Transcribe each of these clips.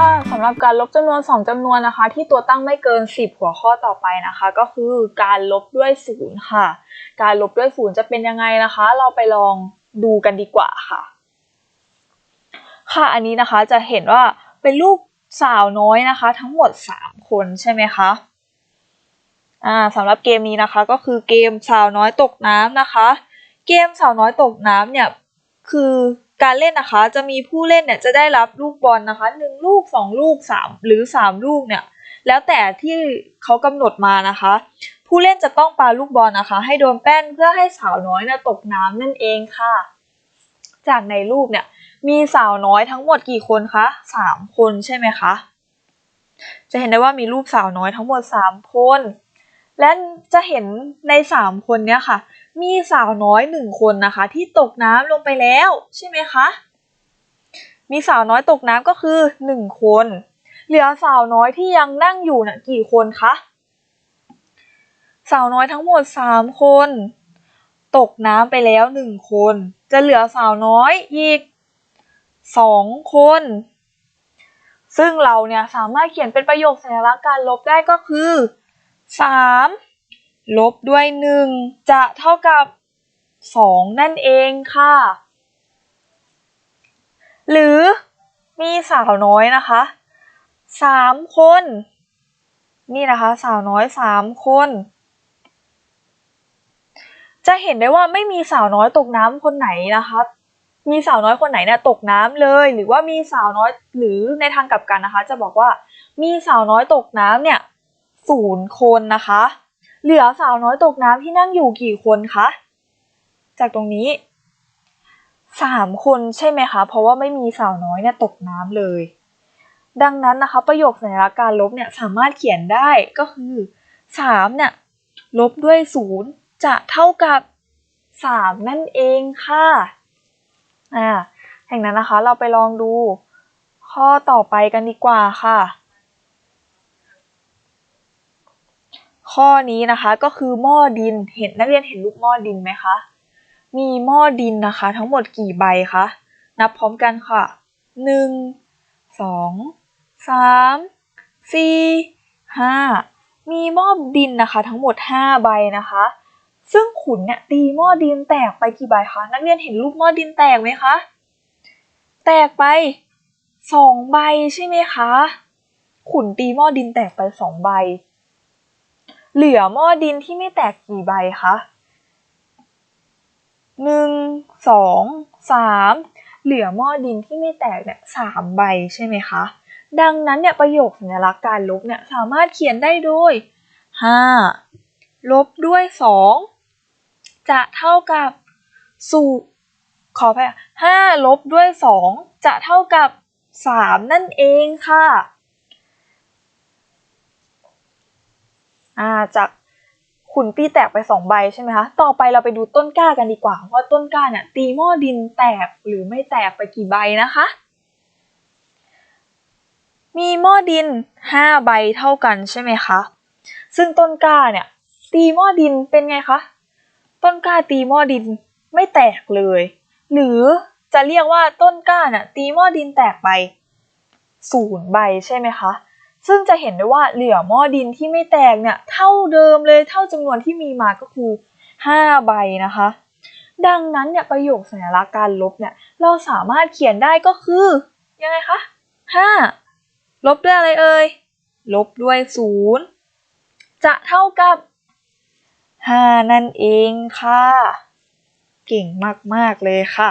ค่ะสำหรับการลบจำนวน 2จำนวนนะคะ ที่ตัวตั้งไม่เกิน 10 หัวข้อต่อไปนะคะ ก็คือการลบด้วยศูนย์ค่ะ การลบด้วยศูนย์จะเป็นยังไงนะคะ เราไปลองดูกันดีกว่าค่ะ ค่ะอันนี้นะคะจะเห็นว่าเป็นรูปสาวน้อยนะคะ ทั้งหมด 3 คนใช่ไหมคะอ่าสำหรับเกมนี้นะคะก็คือเกมสาวน้อยตกน้ำนะคะ เกมสาวน้อยตกน้ำเนี่ยคือ การเล่นนะคะจะมีผู้เล่นเนี่ยจะได้รับลูกบอลนะคะหนึ่งลูกสองลูกสามหรือสามลูกเนี่ยแล้วแต่ที่เขากำหนดมานะคะ ผู้เล่นจะต้องปาลูกบอลนะคะ ให้โดนแป้นเพื่อให้สาวน้อยเนี่ยตกน้ำนั่นเองค่ะ จากในรูปเนี่ยมีสาวน้อยทั้งหมดกี่คนคะสามคนใช่ไหมคะจะเห็นได้ว่ามีรูปสาวน้อยทั้งหมดสามคน และจะเห็นในสามคนเนี้ยค่ะ มีสาวน้อยหนึ่งคนนะคะ ที่ตกน้ำลงไปแล้วใช่ไหมคะ มีสาวน้อยตกน้ำก็คือหนึ่งคน เหลือสาวน้อยที่ยังนั่งอยู่น่ะกี่คนคะสาวน้อยทั้งหมดสามคน ตกน้ำไปแล้วหนึ่งคน จะเหลือสาวน้อยอีกสองคน ซึ่งเราเนี่ยสามารถเขียนเป็นประโยคสัญลักษณ์การลบได้ก็คือ สามลบด้วยหนึ่งจะเท่ากับสองนั่นเองค่ะ หรือมีสาวน้อยนะคะสามคน นี่นะคะ สาวน้อยสามคน จะเห็นได้ว่าไม่มีสาวน้อยตกน้ำคนไหนนะคะมีสาวน้อยคนไหนเนี่ยตกน้ำเลย หรือว่ามีสาวน้อยหรือในทางกลับกันนะคะ จะบอกว่ามีสาวน้อยตกน้ำเนี่ย ศูนย์คนนะคะ เหลือสาวน้อยตกน้ำที่นั่งอยู่กี่คนคะ จากตรงนี้สามคนใช่ไหมคะ เพราะว่าไม่มีสาวน้อยเนี่ยตกน้ำเลย ดังนั้นนะคะ ประโยคสัญลักษณ์การลบเนี่ยสามารถเขียนได้ก็คือสามเนี่ยลบด้วยศูนย์จะเท่ากับสามนั่นเองค่ะ อ่าแห่งนั้นนะคะเราไปลองดูข้อต่อไปกันดีกว่าค่ะ ข้อนี้นะคะก็คือหม้อดินเห็นนักเรียนเห็นลูกหม้อดินไหมคะมีหม้อดินนะคะ ทั้งหมดกี่ใบคะนับพร้อมกันค่ะหนึ่งสองสามสี่ห้ามีหม้อดินนะคะ ทั้งหมดห้าใบนะคะ ซึ่งขุนเนี่ยตีหม้อดินแตกไปกี่ใบคะนักเรียนเห็นลูกหม้อดินแตกไหมคะแตกไปสองใบใช่ไหมคะขุนตีหม้อดินแตกไปสองใบ เหลือหม้อดินที่ไม่แตกกี่ใบคะหนึ่งสองสามเหลือหม้อดินที่ไม่แตกเนี่ยสามใบใช่ไหมคะ ดังนั้นเนี่ยประโยคสัญลักษณ์การลบเนี่ยสามารถเขียนได้โดยห้าลบด้วยสองจะเท่ากับสูขอไปห้าลบด้วยสองจะเท่ากับสามนั่นเองค่ะ อ่าจากขุนตีแตกไปสองใบใช่ไหมคะ ต่อไปเราไปดูต้นกล้ากันดีกว่า ว่าต้นกล้าเนี่ยตีหม้อดินแตกหรือไม่แตกไปกี่ใบนะคะ มีหม้อดินห้าใบเท่ากันใช่ไหมคะ ซึ่งต้นกล้าเนี่ยตีหม้อดินเป็นไงคะ ต้นกล้าตีหม้อดินไม่แตกเลย หรือจะเรียกว่าต้นกล้าเนี่ยตีหม้อดินแตกไปศูนย์ใบใช่ไหมคะ ซึ่งจะเห็นได้ว่าเหลือหม้อดินที่ไม่แตกเนี่ยเท่าเดิมเลยเท่าจำนวนที่มีมาก็คือ 5 ใบนะคะ ดังนั้นเนี่ยประโยคสัญลักษณ์การลบเนี่ยเราสามารถเขียนได้ก็คือยังไงคะ 5 ลบด้วยอะไรเอ่ยลบด้วย 0 จะเท่ากับ 5 นั่นเองค่ะ เก่งมาก ๆ เลยค่ะ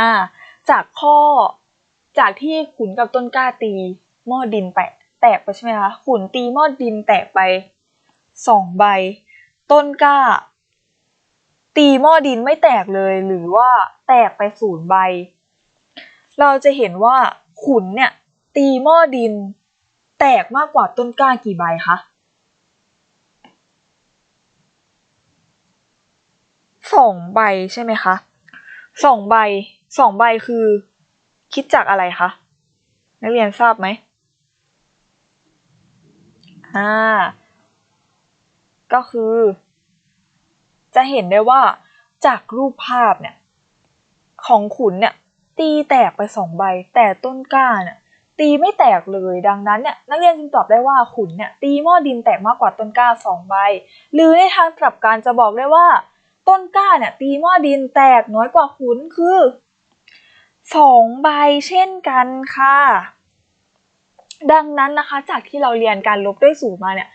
อ่า จากข้อจากที่ขุนกับต้นกล้าตีหม้อดินไป แตกไปใช่ไหมคะขุนตีหม้อดินแตกไปสองใบ ต้นกล้า ตีหม้อดินไม่แตกเลยหรือว่าแตกไปศูนย์ใบ เราจะเห็นว่าขุนเนี่ย ตีหม้อดิน แตกมากกว่าต้นกล้ากี่ใบคะสองใบใช่ไหมคะสองใบ สองใบคือ คิดจากอะไรคะนักเรียนทราบไหมอ่าก็คือ จะเห็นได้ว่าจากรูปภาพเนี่ย ของขุนเนี่ย ตีแตกไปสองใบ แต่ต้นกล้าเนี่ยตีไม่แตกเลยดังนั้นเนี่ยนักเรียนจึงตอบได้ว่าขุนเนี่ยตีหม้อดินแตกมากกว่าต้นกล้าสองใบ หรือในทางกลับกันจะบอกได้ว่า ต้นกล้าเนี่ยตีหม้อดินแตกน้อยกว่าขุนคือ สองใบเช่นกันค่ะ ดังนั้นนะคะ จากที่เราเรียนการลบด้วยศูนย์มาเนี่ย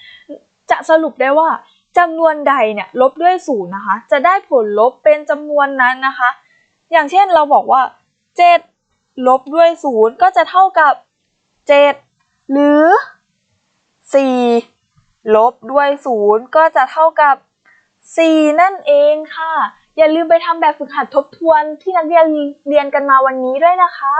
จะสรุปได้ว่าจำนวนใดเนี่ยลบด้วยศูนย์นะคะ จะได้ผลลบเป็นจำนวนนั้นนะคะ อย่างเช่นเราบอกว่า 7 ลบด้วยศูนย์ก็จะเท่ากับ 7 หรือ 4 ลบด้วยศูนย์ก็จะเท่ากับ 4 นั่นเองค่ะ อย่าลืมไปทำแบบฝึกหัดทบทวนที่นักเรียนเรียนกันมาวันนี้ด้วยนะคะ